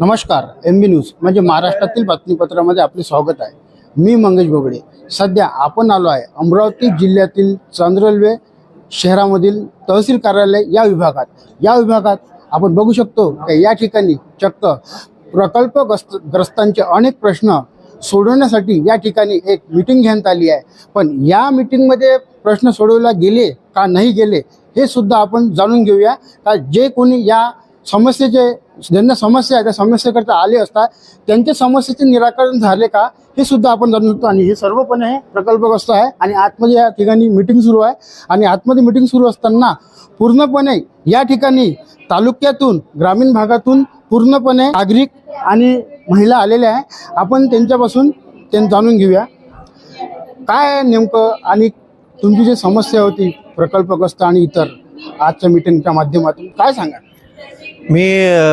नमस्कार एम बी न्यूज म्हणजे महाराष्ट्रातील बातमीपत्रामध्ये आपले स्वागत आहे. मी मंगेश बोगडे. सध्या आपण आलो आहे अमरावती जिल्ह्यातील चांद्रेल्वे शहरामधील तहसील कार्यालय या विभागात. या विभागात आपण बघू शकतो की या ठिकाणी चक्क प्रकल्पग्रस्त ग्रस्तांचे अनेक प्रश्न सोडवण्यासाठी या ठिकाणी एक मीटिंग घेण्यात आली आहे. पण या मीटिंगमध्ये प्रश्न सोडवला गेले का नाही गेले हे सुद्धा आपण जाणून घेऊया का जे कोणी या समस्येचे ज्यांना समस्या आहे त्या समस्येकरता आले असतात त्यांच्या समस्येचे निराकरण झाले का हे सुद्धा आपण जाणून होतो आणि हे सर्वपणे हे प्रकल्पग्रस्त आहे. आणि आतमध्ये या ठिकाणी मिटिंग सुरू आहे. आणि आतमध्ये मिटिंग सुरू असताना पूर्णपणे या ठिकाणी तालुक्यातून ग्रामीण भागातून पूर्णपणे नागरिक आणि महिला आलेल्या आहे आपण त्यांच्यापासून ते जाणून घेऊया. काय नेमकं आणि तुमची जी समस्या होती प्रकल्पग्रस्त आणि इतर आजच्या मिटिंगच्या माध्यमातून काय सांगा मी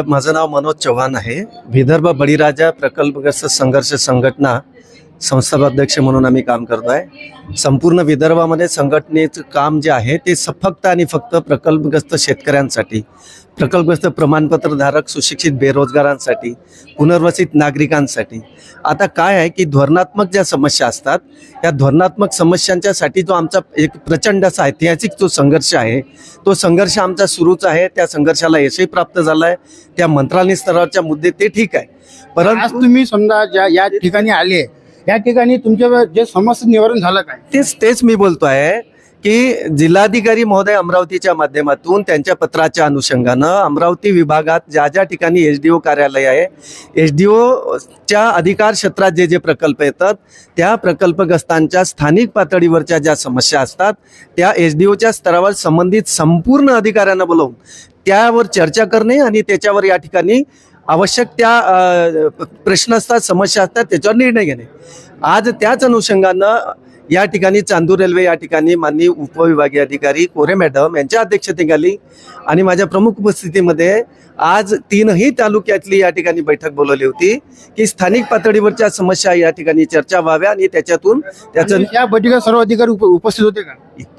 माझं नाव मनोज चव्हाण आहे. विदर्भ बळीराजा प्रकल्पग्रस्त संघर्ष संघटना संस्थापक म्हणून आम्ही काम करतो आहे संपूर्ण विदर्भामध्ये संघटनेचं काम जे आहे ते फक्त आणि फक्त प्रकल्पग्रस्त शेतकऱ्यांसाठी प्रकल्पग्रस्त प्रमाणपत्रधारक सुशिक्षित बेरोजगारांसाठी पुनर्वसित नागरिकांसाठी. आता काय आहे की धोरणात्मक ज्या समस्या असतात या धोरणात्मक समस्यांच्यासाठी जो आमचा एक प्रचंड असा ऐतिहासिक जो संघर्ष आहे तो संघर्ष आमचा सुरूच आहे त्या संघर्षाला यशही प्राप्त झालं आहे त्या मंत्रालय स्तरावरच्या मुद्दे ते ठीक आहे. आज परंतु तुम्ही समजा ज्या या ठिकाणी आले या ठिकाणी तुमच्या जे समस्या निवारण झालं काय? तेच तेच मी बोलतो आहे की जिल्हाधिकारी महोदय अमरावतीच्या माध्यमातून त्यांच्या पत्राच्या अनुषंगानं अमरावती विभागात ज्या ज्या ठिकाणी एच डी ओ कार्यालय आहे एच डी ओच्या अधिकार क्षेत्रात जे जे प्रकल्प येतात त्या प्रकल्पग्रस्तांच्या स्थानिक पातळीवरच्या ज्या समस्या असतात त्या एच डी ओच्या स्तरावर संबंधित संपूर्ण अधिकाऱ्यांना बोलवून त्यावर चर्चा करणे आणि त्याच्यावर या ठिकाणी आवश्यक त्या प्रश्न असतात समस्या असतात त्याच्यावर निर्णय घेणे. आज त्याच अनुषंगानं या ठिकाणी चांदूर रेल्वे या ठिकाणी माननीय उपविभागीय अधिकारी कोरे मॅडम यांच्या अध्यक्षतेखाली आणि माझ्या प्रमुख उपस्थितीमध्ये आज तीनही तालुक्यातली या ठिकाणी बैठक बोलवली होती की स्थानिक पातळीवरच्या समस्या या ठिकाणी चर्चा व्हाव्या आणि त्याच्यातून त्याचं या बैठकीत सर्व अधिकारी उप- उपस्थित होते का?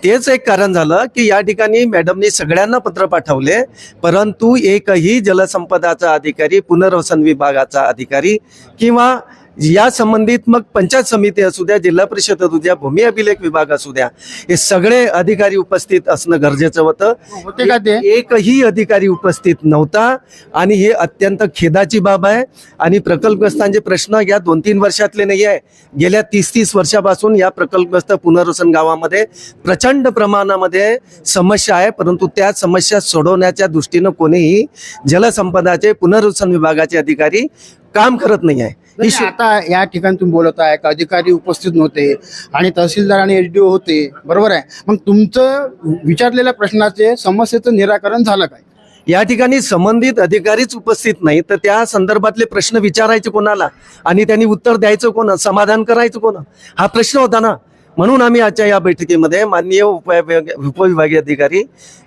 तेच एक कारण झालं की या ठिकाणी मॅडमनी सगळ्यांना पत्र पाठवले परंतु एकही जलसंपदाचा अधिकारी पुनर्वसन विभागाचा अधिकारी किंवा या संबंधित मग पंचायत समिती असू द्या जिल्हा परिषद असू द्या भूमी अभिलेख विभाग असू द्या हे सगळे अधिकारी उपस्थित असणं गरजेचं होतं. होते का ते? एकही अधिकारी उपस्थित नव्हता आणि हे अत्यंत खेदाची बाब आहे आणि प्रकल्पग्रस्तांचे प्रश्न या दोन तीन वर्षातले नाही आहे. गेल्या तीस तीस वर्षापासून या प्रकल्पग्रस्त पुनर्वसन गावामध्ये प्रचंड प्रमाणामध्ये समस्या आहे परंतु त्या समस्या सोडवण्याच्या दृष्टीनं कोणीही जलसंपदाचे पुनर्वसन विभागाचे अधिकारी काम करत नाही आहे ही आता या ठिकाणी तुम्ही बोलत आहे का अधिकारी उपस्थित नव्हते आणि तहसीलदार आणि एचडीओ होते बरोबर आहे. मग तुमचं विचारलेल्या प्रश्नाचे समस्येचं निराकरण झालं काय? या ठिकाणी संबंधित अधिकारीच उपस्थित नाही तर त्या संदर्भातले प्रश्न विचारायचे कोणाला? आणि त्यांनी उत्तर द्यायचं कोण? समाधान करायचं कोण? हा प्रश्न होता ना. म्हणून आम्ही आजच्या या बैठकीमध्ये माननीय उपविभागीय अधिकारी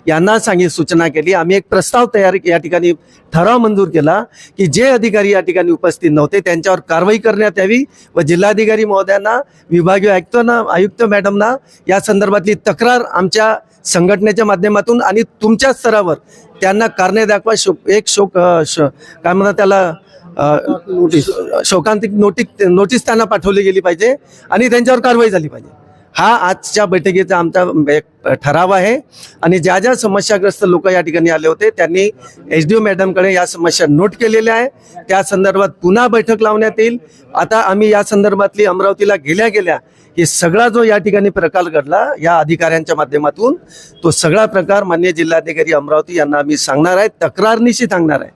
यांना सांगित सूचना केली. आम्ही एक प्रस्ताव तयार या ठिकाणी ठराव मंजूर केला की जे अधिकारी या ठिकाणी उपस्थित नव्हते त्यांच्यावर कारवाई करण्यात यावी व जिल्हाधिकारी महोदयांना विभागीय आयुक्तांना आयुक्त मॅडमना या संदर्भातली तक्रार आमच्या संघटनेच्या माध्यमातून आणि तुमच्या स्तरावर त्यांना कारणे दाखवा शोक एक शोक श- काय म्हणतात त्याला नोटीस. शोकांतिक नोटीस नोटीस त्यांना पाठवली गेली पाहिजे आणि त्यांच्यावर कारवाई झाली पाहिजे. हा आजच्या बैठकीचा आमचा एक ठराव आहे. आणि ज्या ज्या समस्याग्रस्त लोक या ठिकाणी आले होते त्यांनी एच डी ओ मॅडमकडे या समस्या नोट केलेल्या आहे. त्या संदर्भात पुन्हा बैठक लावण्यात येईल. आता आम्ही या संदर्भातली अमरावतीला गेल्या गेल्या हे सगळा जो या ठिकाणी प्रकार घडला या अधिकाऱ्यांच्या माध्यमातून तो सगळा प्रकार मान्य जिल्हाधिकारी अमरावती यांना आम्ही सांगणार आहे तक्रारनिशी सांगणार आहे.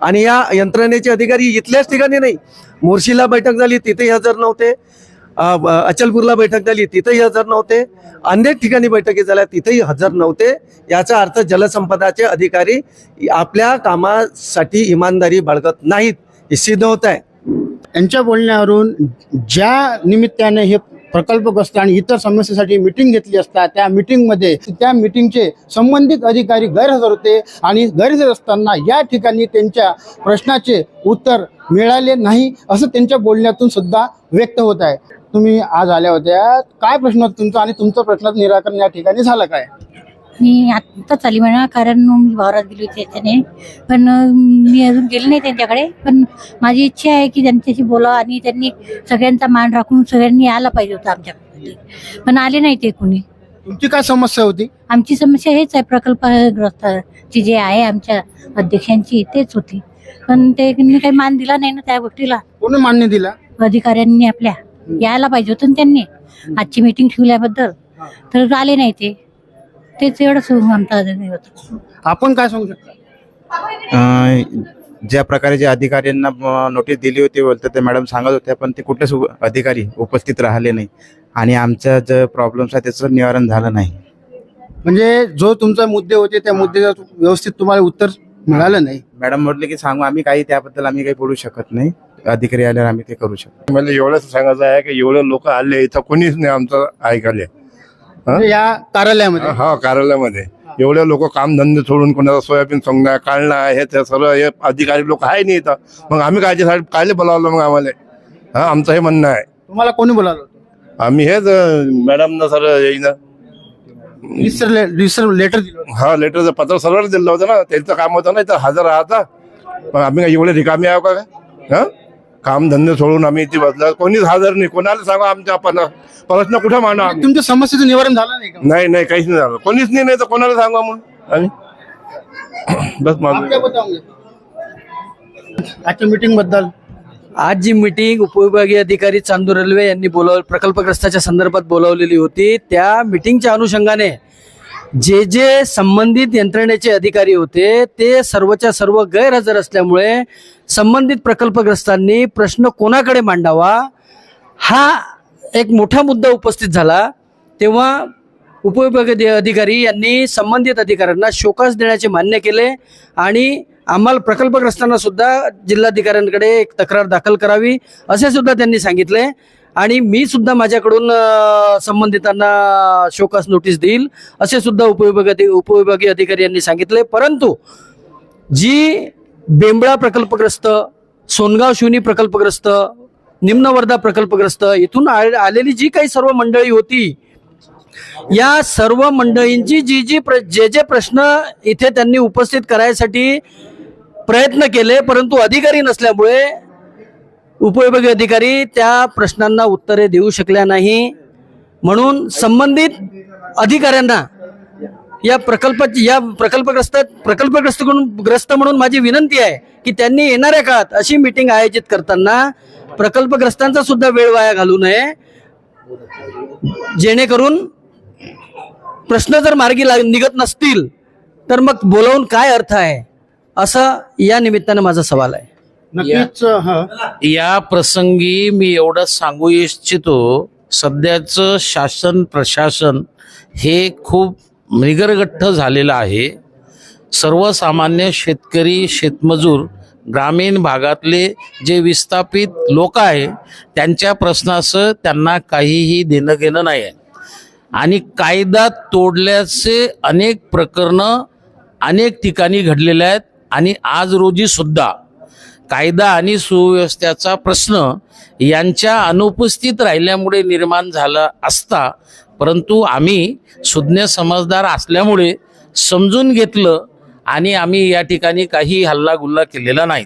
आणि या यंत्रणेचे अधिकारी इथल्याच ठिकाणी नाही. मोर्शीला बैठक झाली तिथेही हजर नव्हते. अचलपूरला बैठक झाली तिथेही हजर नव्हते. अनेक ठिकाणी बैठकी झाल्या तिथेही हजर नव्हते. याचा अर्थ जलसंपदाचे अधिकारी आपल्या कामासाठी इमानदारी बाळगत नाहीत हे सिद्ध होत आहे. यांच्या बोलण्यावरून ज्या निमित्ताने हे प्रकल्पग्रस्त आणि इतर समस्येसाठी मीटिंग घेतली असता त्या मीटिंगमध्ये त्या मीटिंगचे संबंधित अधिकारी गैरहजर होते आणि गैरहजर असताना या ठिकाणी त्यांच्या प्रश्नाचे उत्तर मिळाले नाही असं त्यांच्या बोलण्यातून सुद्धा व्यक्त होत आहे. तुम्ही आज आल्या होत्या. काय प्रश्न होता तुमचा आणि तुमचं प्रश्नाचं निराकरण या ठिकाणी झालं काय? मी आत्ताच आली म्हणा कारण मी वावरात गेली होती त्याच्याने. पण मी अजून गेली नाही त्यांच्याकडे. पण माझी इच्छा आहे की त्यांच्याशी बोलावं आणि त्यांनी सगळ्यांचा मान राखून सगळ्यांनी आला पाहिजे होतं आमच्याकडे पण आले नाही ते कोणी. तुमची काय समस्या होती? आमची समस्या हेच आहे प्रकल्पग्रस्ताची जे आहे आमच्या अध्यक्षांची तेच होती. पण ते त्यांनी काही मान दिला नाही ना त्या गोष्टीला. कोणी मान्य दिला? अधिकाऱ्यांनी आपल्या. यायला पाहिजे होतं ना त्यांनी. आजची मीटिंग ठेवल्याबद्दल. तर आले नाही ते. तेच एवढंच आमचा होतं आपण काय सांगू शकता? अं, ज्या प्रकारे जे अधिकाऱ्यांना अं, नोटीस दिली होती बोलतं ते मॅडम सांगत होत्या पण ते कुठलेच उ- अधिकारी उपस्थित राहिले नाही. आणि आमच्या जे प्रॉब्लेम्स आहे त्याचं निवारण झालं नाही. म्हणजे जो तुमचा मुद्दे होते त्या मुद्द्याचं व्यवस्थित तुम्हाला उत्तर मिळालं नाही? मॅडम म्हटले की सांगू आम्ही काही त्याबद्दल आम्ही काही बोलू शकत नाही. अधिकारी आल्यावर आम्ही ते करू शकतो. मला एवढंच सांगायचं आहे की एवढे लोक आले इथं कोणीच नाही आमचं ऐकायला. म्हणजे या कार्यालयामध्ये? हा कार्यालयामध्ये. एवढे लोक कामधंदे सोडून कोणाचा सोयाबीन सोंगणं काढणं हे ते सर्व हे अधिकारी लोक आहे नाही इथं. मग आम्ही कायच्यासाठी कायले बोलावलं मग आम्हाला? हा आमचं हे म्हणणं आहे. तुम्हाला कोणी बोलावलं? आम्ही हेच मॅडमनं सर येईन रिसर ले- रिसर लेटर दिलं. हा लेटरचं पत्र सर्व दिलं होतं ना त्यांचं काम होतं ना इथं हजर राहता. मग आम्ही काय एवढे रिकामी आहो का हा? कामधंदे सोडून आम्ही इथे बसलो. कोणीच हजर नाही. कोणाला सांगा आमच्या पण प्रश्न कुठं मांडा तुमच्या समस्येचं निवारण झालं नाही का? नाही नाही काहीच नाही झालं. कोणीच नाही नाही तर कोणाला सांगा मग आम्ही? बस माझं आजच्या मीटिंगबद्दल? आज जी मीटिंग उपविभागीय अधिकारी चांदूर रेल्वे यांनी बोलाव प्रकल्पग्रस्ताच्या संदर्भात बोलावलेली होती त्या मीटिंगच्या अनुषंगाने जे जे संबंधित यंत्रणेचे अधिकारी होते ते सर्वच्या सर्व गैरहजर असल्यामुळे संबंधित प्रकल्पग्रस्तांनी प्रश्न कोणाकडे मांडावा हा एक मोठा मुद्दा उपस्थित झाला. तेव्हा उपविभागीय अधिकारी यांनी संबंधित अधिकाऱ्यांना शोकास देण्याचे मान्य केले आणि आम्हाला प्रकल्पग्रस्तांना सुद्धा जिल्हाधिकाऱ्यांकडे एक तक्रार दाखल करावी असे सुद्धा त्यांनी सांगितले. आणि मी सुद्धा माझ्याकडून संबंधितांना शोकास नोटीस देईल असे सुद्धा उपविभाग उपविभागीय अधिकारी यांनी सांगितले. परंतु जी बेंबळा प्रकल्पग्रस्त सोनगाव शिवनी प्रकल्पग्रस्त निम्नवर्धा प्रकल्पग्रस्त इथून आलेली जी काही सर्व मंडळी होती या सर्व मंडळींची जी जी प्र जे जे प्रश्न इथे त्यांनी उपस्थित करायसाठी प्रयत्न केले परंतु अधिकारी नसल्यामुळे उपविभागीय अधिकारी त्या प्रश्नांना उत्तरे देऊ शकल्या नाही. म्हणून संबंधित अधिकाऱ्यांना या प्रकल्पाची या प्रकल्पग्रस्त प्रकल्पग्रस्त ग्रस्त म्हणून माझी विनंती आहे की त्यांनी येणाऱ्या काळात अशी मीटिंग आयोजित करताना प्रकल्पग्रस्तांचा सुद्धा वेळ वाया घालू नये. जेणेकरून प्रश्न जर मार्गी लाग निघत नसतील तर मग बोलावून काय अर्थ आहे? असं या निमित्तानं माझा सवाल आहे. नक्कीच हा. या प्रसंगी मी एवढं सांगू इच्छितो सध्याचं शासन प्रशासन हे खूप निगरगठ्ठ झालेलं आहे. सर्वसामान्य शेतकरी शेतमजूर ग्रामीण भागातले जे विस्थापित लोक आहे त्यांच्या प्रश्नाचं त्यांना काहीही देणं घेणं नाही आहे. आणि कायदा तोडल्याचे अनेक प्रकरणं अनेक ठिकाणी घडलेले आहेत आणि आज रोजी सुद्धा कायदा आणि सुव्यवस्थेचा प्रश्न यांच्या अनुपस्थित राहिल्यामुळे निर्माण झाला असता परंतु आम्ही सुज्ञ समजदार असल्यामुळे समजून घेतलं आणि आम्ही या ठिकाणी काही हल्लागुल्ला केलेला नाही.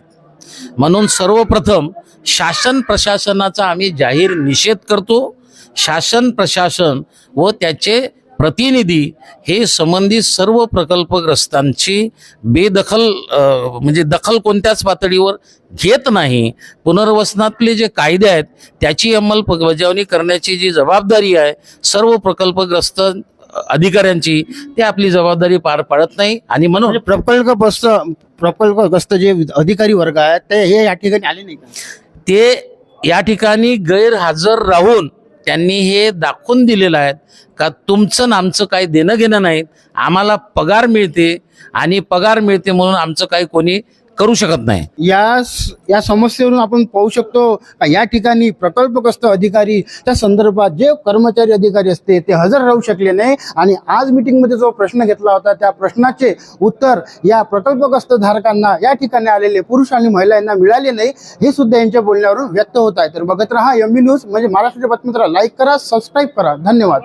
म्हणून सर्वप्रथम शासन प्रशासनाचा आम्ही जाहीर निषेध करतो. शासन प्रशासन व त्याचे प्रतिनिधी हे संबंधित सर्व प्रकल्पग्रस्तांची बेदखल म्हणजे दखल कोणत्याच पातळीवर घेत नाही. पुनर्वसनातले जे कायदे आहेत त्याची अंमलबजावणी करण्याची जी जबाबदारी आहे सर्व प्रकल्पग्रस्त अधिकाऱ्यांची ते आपली जबाबदारी पार पाडत नाही. आणि म्हणून म्हणजे प्रकल्पग्रस्त प्रकल्पग्रस्त जे अधिकारी वर्ग आहेत ते हे या ठिकाणी आले नाही का? ते या ठिकाणी गैरहजर राहून त्यांनी हे दाखवून दिलेलं आहे का तुमचं आमचं काही देणं घेणं नाही. आम्हाला पगार मिळते आणि पगार मिळते म्हणून आमचं काही कोणी करू शकत नाही. या या समस्येवरून आपण पाहू शकतो का या ठिकाणी प्रकल्पग्रस्त अधिकारी त्या संदर्भात जे कर्मचारी अधिकारी असते ते हजर राहू शकले नाही. आणि आज मीटिंगमध्ये जो प्रश्न घेतला होता त्या प्रश्नाचे उत्तर या प्रकल्पग्रस्त धारकांना या ठिकाणी आलेले पुरुष आणि महिलांना मिळाले नाही हे सुद्धा यांच्या बोलण्यावरून व्यक्त होत आहे. तर बघत राहा एम न्यूज म्हणजे महाराष्ट्राच्या बातमीला लाईक करा सबस्क्राईब करा. धन्यवाद.